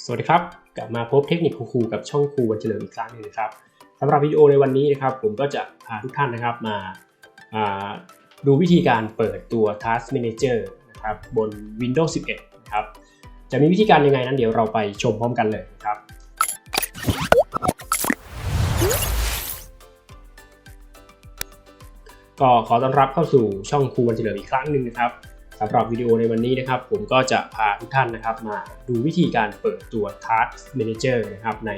สวัสดีครับ กลับมาพบเทคนิคครูกับช่องครูวันเฉลิมอีกครั้งหนึงนะครับสำหรับวิดีโอในวันนี้นะครับผมก็จะพาทุกท่านนะครับมาาดูวิธีการเปิดตัว Task Manager นะครับบน Windows 11 นะครับ จะมีวิธีการยังไงนั้นเดี๋ยวเราไปชมพร้อมกันเลยนะครับก็ขอต้อนรับเข้าสู่ช่องครูวันเฉลิมอีกครั้งหนึ่งนะครับ สำหรับวิดีโอในวันนี้นะครับ ผมก็จะพาทุกท่านนะครับ มาดูวิธีการเปิดตัว Task Manager นะครับใน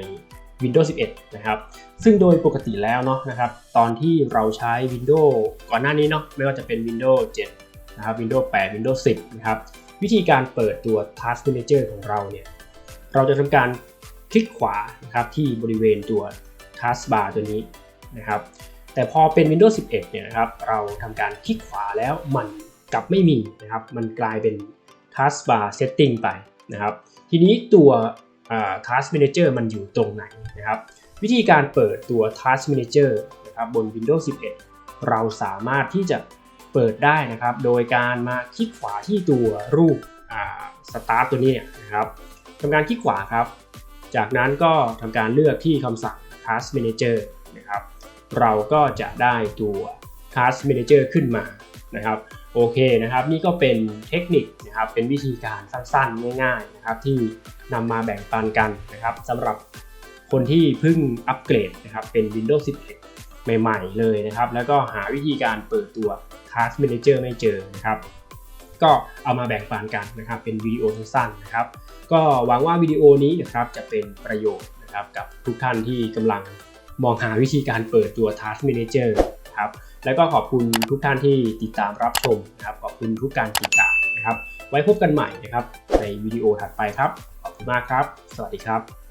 Windows 11 นะครับ ซึ่งโดยปกติแล้วเนาะนะครับ ตอนที่เราใช้ Windows ก่อนหน้านี้เนาะไม่ว่าจะเป็น Windows 7 นะครับ Windows 8 Windows 10 นะครับ วิธีการเปิดตัว Task Manager ของเราเนี่ย เราจะทำการคลิกขวานะครับที่บริเวณตัว Task Bar ตัวนี้นะครับ แต่พอเป็น Windows 11 เนี่ยนะครับ เราทำการคลิกขวาแล้วมัน กับไม่มีนะครับ มันกลายเป็น Taskbar Setting ไปนะครับ ทีนี้ตัว Task Manager มันอยู่ตรงไหนนะครับ วิธีการเปิดตัว Task Manager นะครับบน Windows 11 เราสามารถที่จะเปิดได้นะครับ โดยการมาคลิกขวาที่ตัวรูปอ่า Start ตัวนี้เนี่ยนะครับทำการคลิกขวาครับ จากนั้นก็ทำการเลือกที่คำสั่ง Task Manager นะครับ เราก็จะได้ตัว Task Manager ขึ้นมา นะครับโอเคนะครับ นี่ก็เป็นเทคนิคนะครับเป็นวิธีการสั้นๆ ง่ายๆนะครับที่นำมาแบ่งปันกันนะครับสำหรับคนที่เพิ่งอัปเกรดนะครับเป็น Windows 11 ใหม่ๆ เลยนะครับ แล้วก็หาวิธีการเปิดตัว Task Manager ไม่เจอนะครับ ก็เอามาแบ่งปันกันนะครับ เป็นวิดีโอสั้นๆนะครับ ก็หวังว่าวิดีโอนี้นะครับจะเป็นประโยชน์นะครับกับทุกท่านที่กำลังมองหาวิธีการเปิดตัว Task Manager นะครับ แล้วก็ขอบคุณทุกท่านที่ติดตามรับชมนะครับ ขอบคุณทุกการติดตามนะครับ ไว้พบกันใหม่นะครับในวิดีโอถัดไปครับ ขอบคุณมากครับ สวัสดีครับ